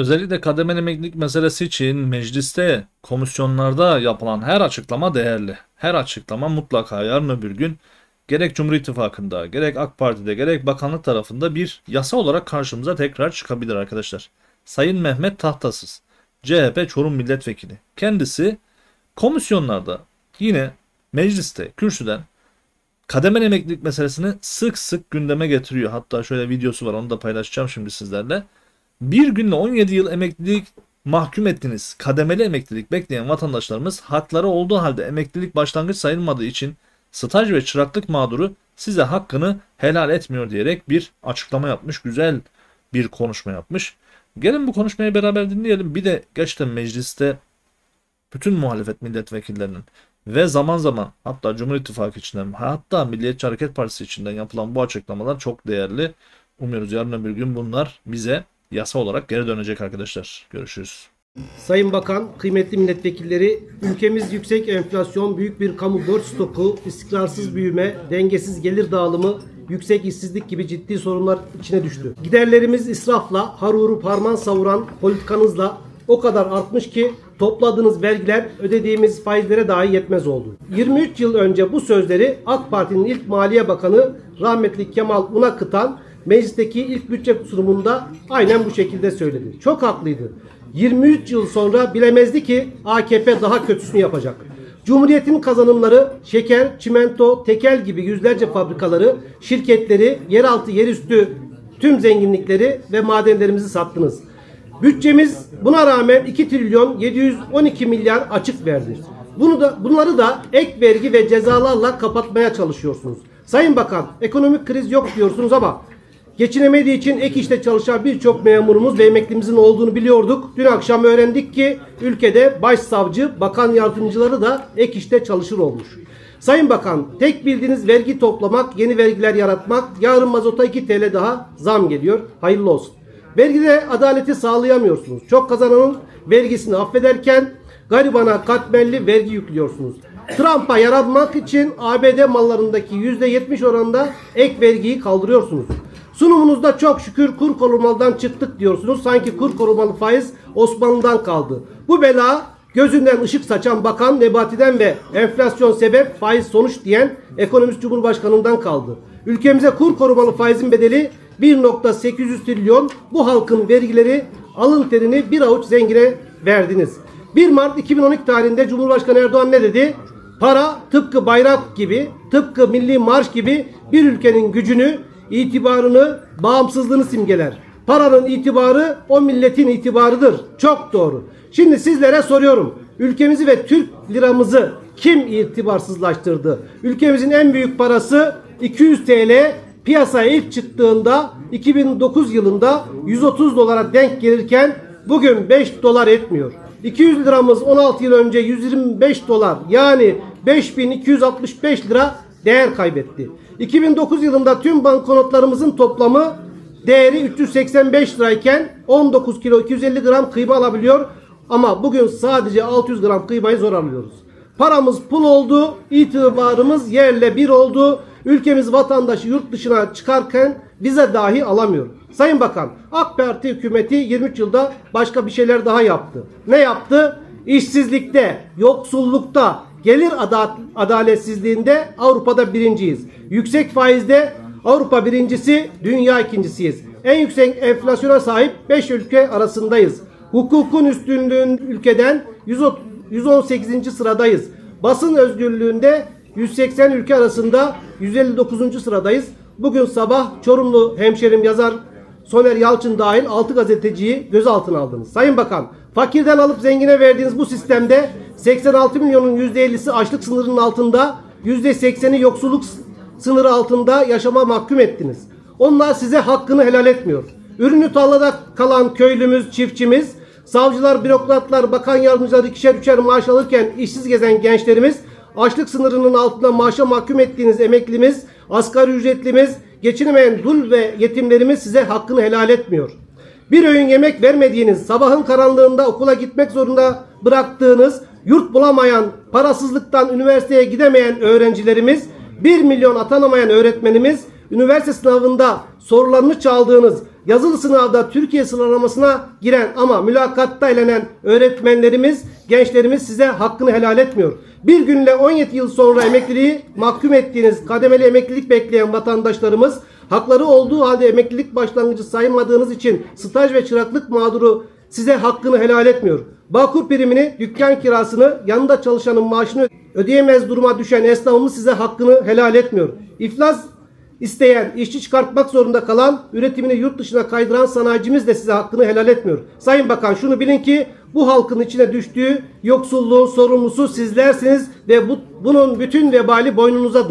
Özellikle kademeli emeklilik meselesi için mecliste, komisyonlarda yapılan her açıklama değerli. Her açıklama mutlaka yarın öbür gün gerek Cumhur İttifakı'nda, gerek AK Parti'de, gerek bakanlık tarafında bir yasa olarak karşımıza tekrar çıkabilir arkadaşlar. Sayın Mehmet Tahtasız, CHP Çorum Milletvekili. Kendisi komisyonlarda yine mecliste, kürsüden kademeli emeklilik meselesini sık sık gündeme getiriyor. Hatta şöyle videosu var onu da paylaşacağım şimdi sizlerle. Bir günle 17 yıl emeklilik mahkum ettiniz. Kademeli emeklilik bekleyen vatandaşlarımız hakları olduğu halde emeklilik başlangıç sayılmadığı için staj ve çıraklık mağduru size hakkını helal etmiyor diyerek bir açıklama yapmış. Güzel bir konuşma yapmış. Gelin bu konuşmayı beraber dinleyelim. Bir de gerçekten mecliste bütün muhalefet milletvekillerinin ve zaman zaman hatta Cumhur İttifakı içinden hatta Milliyetçi Hareket Partisi içinden yapılan bu açıklamalar çok değerli. Umuyoruz yarın öbür gün bunlar bize yasa olarak geri dönecek arkadaşlar. Görüşürüz. Sayın Bakan, kıymetli milletvekilleri, ülkemiz yüksek enflasyon, büyük bir kamu borç stoku, istikrarsız büyüme, dengesiz gelir dağılımı, yüksek işsizlik gibi ciddi sorunlar içine düştü. Giderlerimiz israfla, harurup harman savuran politikanızla o kadar artmış ki topladığınız vergiler ödediğimiz faizlere dahi yetmez oldu. 23 yıl önce bu sözleri AK Parti'nin ilk Maliye Bakanı rahmetli Kemal Unakıtan meclisteki ilk bütçe sunumunda aynen bu şekilde söyledi. Çok haklıydı. 23 yıl sonra bilemezdi ki AKP daha kötüsünü yapacak. Cumhuriyetin kazanımları şeker, çimento, tekel gibi yüzlerce fabrikaları, şirketleri, yeraltı, yerüstü tüm zenginlikleri ve madenlerimizi sattınız. Bütçemiz buna rağmen 2 trilyon 712 milyar açık verdi. Bunu da bunları da ek vergi ve cezalarla kapatmaya çalışıyorsunuz. Sayın Bakan, ekonomik kriz yok diyorsunuz ama geçinemediği için ek işte çalışan birçok memurumuz ve emeklimizin olduğunu biliyorduk. Dün akşam öğrendik ki ülkede başsavcı, bakan yardımcıları da ek işte çalışır olmuş. Sayın Bakan, tek bildiğiniz vergi toplamak, yeni vergiler yaratmak, yarın mazota 2 TL daha zam geliyor. Hayırlı olsun. Vergide adaleti sağlayamıyorsunuz. Çok kazananın vergisini affederken garibana katmerli vergi yüklüyorsunuz. Trump'a yaratmak için ABD mallarındaki %70 oranında ek vergiyi kaldırıyorsunuz. Sunumunuzda çok şükür kur korumalıdan çıktık diyorsunuz. Sanki kur korumalı faiz Osmanlı'dan kaldı. Bu bela gözünden ışık saçan bakan Nebati'den ve enflasyon sebep faiz sonuç diyen ekonomist cumhurbaşkanından kaldı. Ülkemize kur korumalı faizin bedeli 1.800 trilyon bu halkın vergileri alın terini bir avuç zengine verdiniz. 1 Mart 2012 tarihinde Cumhurbaşkanı Erdoğan ne dedi? Para tıpkı bayrak gibi, tıpkı milli marş gibi bir ülkenin gücünü, itibarını, bağımsızlığını simgeler. Paranın itibarı o milletin itibarıdır. Çok doğru. Şimdi sizlere soruyorum. Ülkemizi ve Türk liramızı kim itibarsızlaştırdı? Ülkemizin en büyük parası 200 TL piyasaya ilk çıktığında 2009 yılında 130 dolara denk gelirken bugün 5 dolar etmiyor. 200 liramız 16 yıl önce 125 dolar yani 5265 lira değer kaybetti. 2009 yılında tüm banknotlarımızın toplamı değeri 385 lirayken 19 kilo 250 gram kıyma alabiliyor ama bugün sadece 600 gram kıymayı zor alıyoruz. Paramız pul oldu, itibarımız yerle bir oldu. Ülkemiz vatandaşı yurt dışına çıkarken vize dahi alamıyor. Sayın Bakan, AK Parti hükümeti 23 yılda başka bir şeyler daha yaptı. Ne yaptı? İşsizlikte, yoksullukta, gelir ada- adaletsizliğinde Avrupa'da birinciyiz. Yüksek faizde Avrupa birincisi, dünya ikincisiyiz. En yüksek enflasyona sahip 5 ülke arasındayız. Hukukun üstünlüğün ülkeden 130 118. sıradayız. Basın özgürlüğünde 180 ülke arasında 159. sıradayız. Bugün sabah Çorumlu hemşerim yazar Soner Yalçın dahil 6 gazeteciyi gözaltına aldınız. Sayın Bakan, fakirden alıp zengine verdiğiniz bu sistemde 86 milyonun %50'si açlık sınırının altında, %80'i yoksulluk sınırı altında yaşama mahkum ettiniz. Onlar size hakkını helal etmiyor. Ürünü tarlada kalan köylümüz, çiftçimiz, savcılar, bürokratlar, bakan yardımcıları ikişer üçer maaş alırken işsiz gezen gençlerimiz, açlık sınırının altında maaşa mahkum ettiğiniz emeklimiz, asgari ücretlimiz, geçinemeyen dul ve yetimlerimiz size hakkını helal etmiyor. Bir öğün yemek vermediğiniz, sabahın karanlığında okula gitmek zorunda bıraktığınız, yurt bulamayan, parasızlıktan üniversiteye gidemeyen öğrencilerimiz, 1 milyon atanamayan öğretmenimiz, üniversite sınavında sorularını çaldığınız, yazılı sınavda Türkiye sıralamasına giren ama mülakatta elenen öğretmenlerimiz, gençlerimiz size hakkını helal etmiyor. Bir günle 17 yıl sonra emekliliği mahkum ettiğiniz kademeli emeklilik bekleyen vatandaşlarımız hakları olduğu halde emeklilik başlangıcı sayılmadığınız için staj ve çıraklık mağduru size hakkını helal etmiyor. Bağkur primini, dükkan kirasını, yanında çalışanın maaşını ödeyemez duruma düşen esnafımız size hakkını helal etmiyor. İflas isteyen, işçi çıkartmak zorunda kalan, üretimini yurt dışına kaydıran sanayicimiz de size hakkını helal etmiyor. Sayın Bakan şunu bilin ki bu halkın içine düştüğü yoksulluğun sorumlusu sizlersiniz ve bu, bunun bütün vebali boynunuzadır.